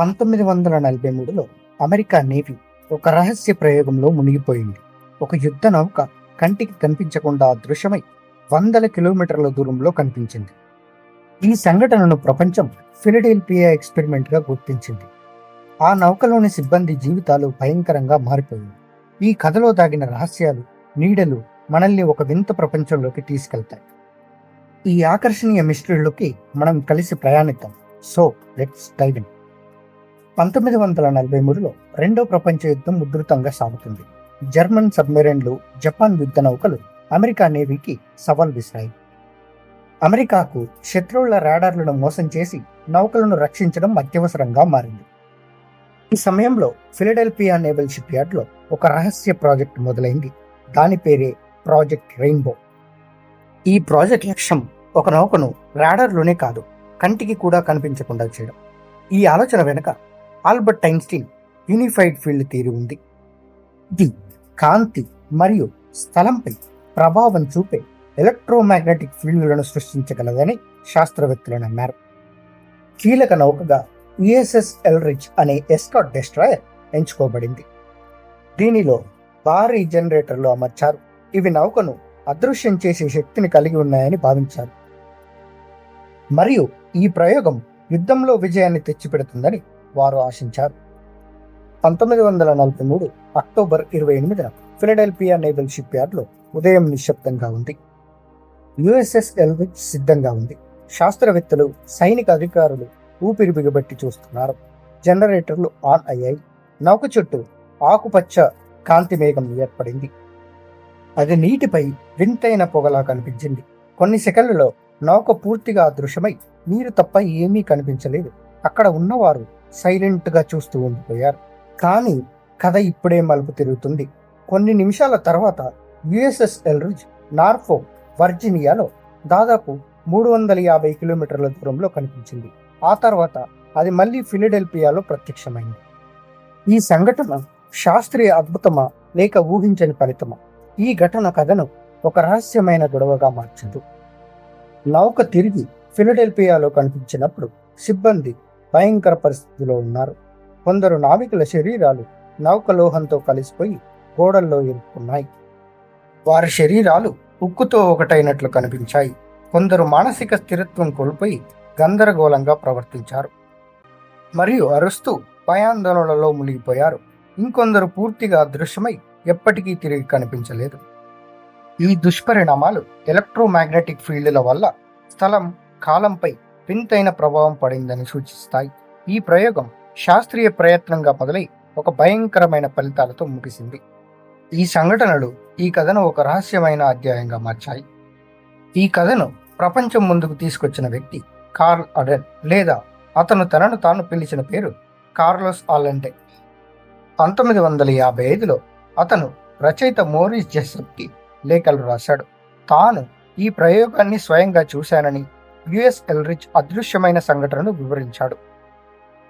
పంతొమ్మిది వందల నలభై మూడులో అమెరికా నేవీ ఒక రహస్య ప్రయోగంలో మునిగిపోయింది. ఒక యుద్ధ నౌక కంటికి కనిపించకుండా అదృశ్యమై వందల కిలోమీటర్ల దూరంలో కనిపించింది. ఈ సంఘటనను ప్రపంచం ఫిలడెల్ఫియా ఎక్స్పెరిమెంట్గా గుర్తించింది. ఆ నౌకలోని సిబ్బంది జీవితాలు భయంకరంగా మారిపోయాయి. ఈ కథలో దాగిన రహస్యాలు నీడలు మనల్ని ఒక వింత ప్రపంచంలోకి తీసుకెళ్తాయి. ఈ ఆకర్షణీయ మిస్టరీలోకి మనం కలిసి ప్రయాణిద్దాం. సో లెట్స్ డైవింగ్ పంతొమ్మిది వందల నలభై మూడులో రెండో ప్రపంచ యుద్ధం ఉధృతంగా సాగుతుంది. జర్మన్ సబ్మెరైన్లు జపాన్ యుద్ధ నౌకలు అమెరికా నేవీకి సవాల్ విసిరాయి. అమెరికాకు శత్రువుల రాడార్లను మోసం చేసి నౌకలను రక్షించడం అత్యవసరంగా మారింది. ఈ సమయంలో ఫిలడెల్ఫియా నేవల్ షిప్ యార్డ్లో ఒక రహస్య ప్రాజెక్ట్ మొదలైంది. దాని పేరే ప్రాజెక్ట్ రెయిన్బో. ఈ ప్రాజెక్ట్ లక్ష్యం ఒక నౌకను రాడార్లోనే కాదు కంటికి కూడా కనిపించకుండా చేయడం. ఈ ఆలోచన వెనుక Albert Einstein unified field theory ఉంది. ఇది కాంతి మరియు స్థలంపై ప్రభావం చూపే ఎలక్ట్రోమాగ్నెటిక్ ఫీల్డ్లను సృష్టించగలదని శాస్త్రవేత్తలు నమ్మారు. కీలక నౌకగా యుఎస్ఎస్ ఎల్రిచ్ అనే ఎస్కాట్ డెస్ట్రాయర్ ఎంచుకోబడింది. దీనిలో భారీ జనరేటర్లు అమర్చారు. ఇవి నౌకను అదృశ్యం చేసే శక్తిని కలిగి ఉన్నాయని భావించారు. మరియు ఈ ప్రయోగం యుద్ధంలో విజయాన్ని తెచ్చిపెడుతుందని వారు ఆశించారు. పంతొమ్మిది వందల నలభై మూడు అక్టోబర్ ఇరవై ఎనిమిదిన ఫిలడెల్ఫియా నేవల్ షిప్ యార్డ్లో ఉదయం నిశ్శబ్దంగా ఉంది. యుఎస్ఎస్ ఎల్విచ్ సిద్ధంగా ఉంది. శాస్త్రవేత్తలు సైనిక అధికారులు ఊపిరి బిగబట్టి చూస్తున్నారు. జనరేటర్లు ఆన్ అయ్యాయి. నౌక చుట్టూ ఆకుపచ్చ కాంతి మేఘం ఏర్పడింది. అది నీటిపై వింతైన పొగలా కనిపించింది. కొన్ని సెకండ్లలో నౌక పూర్తిగా అదృశ్యమై నీరు తప్ప ఏమీ కనిపించలేదు. అక్కడ ఉన్నవారు సైలెంట్గా చూస్తూ ఉండిపోయారు. కానీ కథ ఇప్పుడే మలుపు తిరుగుతుంది. కొన్ని నిమిషాల తర్వాత యుఎస్ఎస్ ఎల్రిజ్ నార్ఫో వర్జీనియాలో దాదాపు మూడు వందల యాభై కిలోమీటర్ల దూరంలో కనిపించింది. ఆ తర్వాత అది మళ్ళీ ఫిలడెల్ఫియాలో ప్రత్యక్షమైంది. ఈ సంఘటన శాస్త్రీయ అద్భుతమా లేక ఊహించని ఫలితమా? ఈ ఘటన కథను ఒక రహస్యమైన గొడవగా మార్చింది. నౌక తిరిగి ఫిలడెల్ఫియాలో కనిపించినప్పుడు సిబ్బంది భయంకర పరిస్థితిలో ఉన్నారు. కొందరు నావికుల శరీరాలు నౌకలోహంతో కలిసిపోయి గోడల్లో ఇరుక్కున్నాయి. వారి శరీరాలు ఉక్కుతో ఒకటైనట్లు కనిపించాయి. కొందరు మానసిక స్థిరత్వం కోల్పోయి గందరగోళంగా ప్రవర్తించారు. మరియు అరుస్తూ భయాందోళనలో మునిగిపోయారు. ఇంకొందరు పూర్తిగా అదృశ్యమై ఎప్పటికీ తిరిగి కనిపించలేదు. ఈ దుష్పరిణామాలు ఎలక్ట్రోమాగ్నెటిక్ ఫీల్డ్ల వల్ల స్థలం కాలంపై వింతైన ప్రభావం పడిందని సూచిస్తాయి. ఈ ప్రయోగం శాస్త్రీయ ప్రయత్నంగా మొదలై ఒక భయంకరమైన ఫలితాలతో ముగిసింది. ఈ సంఘటనలు ఈ కథను ఒక రహస్యమైన అధ్యాయంగా మార్చాయి. ఈ కథను ప్రపంచం ముందుకు తీసుకొచ్చిన వ్యక్తి కార్ల్ అడెన్ లేదా అతను తనను తాను పిలిచిన పేరు కార్లోస్ ఆలంటే. పంతొమ్మిది వందల యాభై ఐదులో అతను రచయిత మోరిస్ జెసప్కి లేఖలు రాశాడు. తాను ఈ ప్రయోగాన్ని స్వయంగా చూశానని యుఎస్ ఎల్రిచ్ అదృశ్యమైన సంఘటనను వివరించాడు.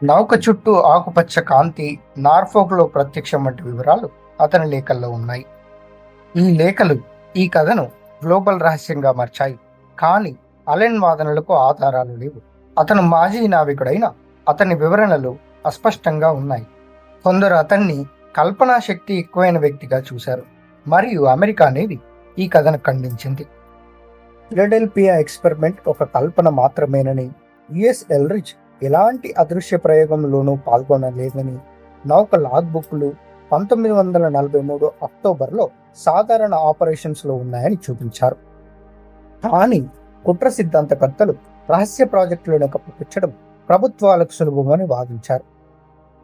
నౌక చుట్టూ ఆకుపచ్చ కాంతి నార్ఫోక్లో ప్రత్యక్షం వంటి వివరాలు అతని లేఖల్లో ఉన్నాయి. ఈ లేఖలు ఈ కథను గ్లోబల్ రహస్యంగా మార్చాయి. కానీ అలెన్ వాదనలకు ఆధారాలు లేవు. అతను మాజీ నావికుడైన అతని వివరణలు అస్పష్టంగా ఉన్నాయి. కొందరు అతన్ని కల్పనా శక్తి ఎక్కువైన వ్యక్తిగా చూశారు. మరియు అమెరికా అనేది ఈ కథను ఖండించింది. ఫిలడెల్ఫియా ఎక్స్పెరిమెంట్ ఒక కల్పన మాత్రమేనని యుఎస్ ఎల్రిచ్ ఎలాంటి అదృశ్య ప్రయోగంలోనూ పాల్గొనలేదని నౌక లాగ్ బుక్లు పంతొమ్మిది వందల నలభై మూడు అక్టోబర్లో సాధారణ ఆపరేషన్స్లో ఉన్నాయని చూపించారు. కానీ కుట్ర సిద్ధాంతకర్తలు రహస్య ప్రాజెక్టులను కప్పిపుచ్చడం ప్రభుత్వాలకు సులభమని వాదించారు.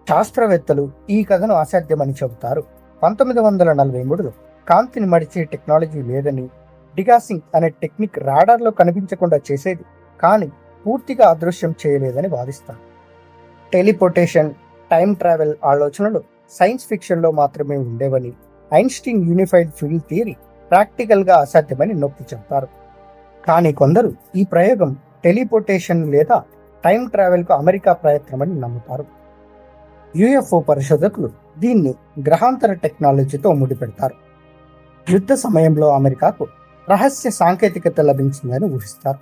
శాస్త్రవేత్తలు ఈ కథను అసాధ్యమని చెబుతారు. పంతొమ్మిది వందల నలభై మూడులో కాంతిని మడిచే టెక్నాలజీ లేదని డిగాసింగ్ అనే టెక్నిక్ రాడార్లో కనిపించకుండా చేసేది కానీ పూర్తిగా అదృశ్యం చేయలేదని వాదిస్తారు టెలిపోటేషన్ టైం ట్రావెల్ ఆలోచనలు సైన్స్ ఫిక్షన్లో మాత్రమే ఉండేవని ఐన్స్టీన్ యూనిఫైడ్ ఫీల్డ్ థియరీ ప్రాక్టికల్గా అసాధ్యమని నొక్కి చెప్తారు కానీ కొందరు ఈ ప్రయోగం టెలిపోటేషన్ లేదా టైం ట్రావెల్కు అమెరికా ప్రయత్నమని నమ్ముతారు. యుఎఫ్ఓ పరిశోధకులు దీన్ని గ్రహాంతర టెక్నాలజీతో ముడిపెడతారు. యుద్ధ సమయంలో అమెరికాకు రహస్య సాంకేతికత లభించిందని ఊహిస్తారు.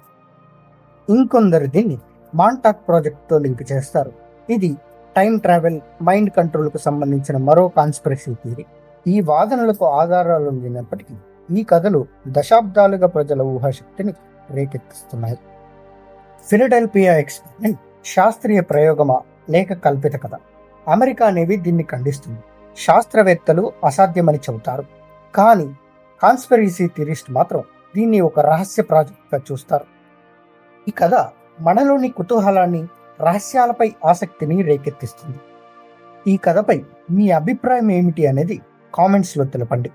ఇంకొందరు దీన్ని మాంటాక్ ప్రాజెక్ట్తో లింక్ చేస్తారు. ఇది టైం ట్రావెల్ మైండ్ కంట్రోల్కు సంబంధించిన మరో కాన్స్పిరసీ థియరీ. ఈ వాదనలకు ఆధారాలు ఉండినప్పటికీ ఈ కథలు దశాబ్దాలుగా ప్రజల ఊహాశక్తిని రేకెత్తిస్తున్నాయి. ఫిలడెల్ఫియా ఎక్స్పెరిమెంట్ శాస్త్రీయ ప్రయోగమా లేక కల్పిత కథ? అమెరికా అనేవి దీన్ని ఖండిస్తుంది. శాస్త్రవేత్తలు అసాధ్యమని చెబుతారు. కానీ కాన్స్పిరసీ థిరిస్ట్ మాత్రం దీన్ని ఒక రహస్య ప్రాజెక్ట్గా చూస్తారు. ఈ కథ మనలోని కుతూహలాన్ని రహస్యాలపై ఆసక్తిని రేకెత్తిస్తుంది. ఈ కథపై మీ అభిప్రాయం ఏమిటి అనేది కామెంట్స్లో తెలపండి.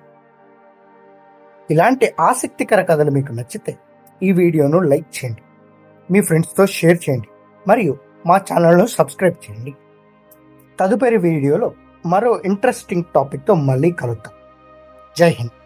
ఇలాంటి ఆసక్తికర కథలు మీకు నచ్చితే ఈ వీడియోను లైక్ చేయండి. మీ ఫ్రెండ్స్తో షేర్ చేయండి. మరియు మా ఛానల్ను సబ్స్క్రైబ్ చేయండి. తదుపరి వీడియోలో మరో ఇంట్రెస్టింగ్ టాపిక్తో మళ్ళీ కలుద్దాం. జై హింద్.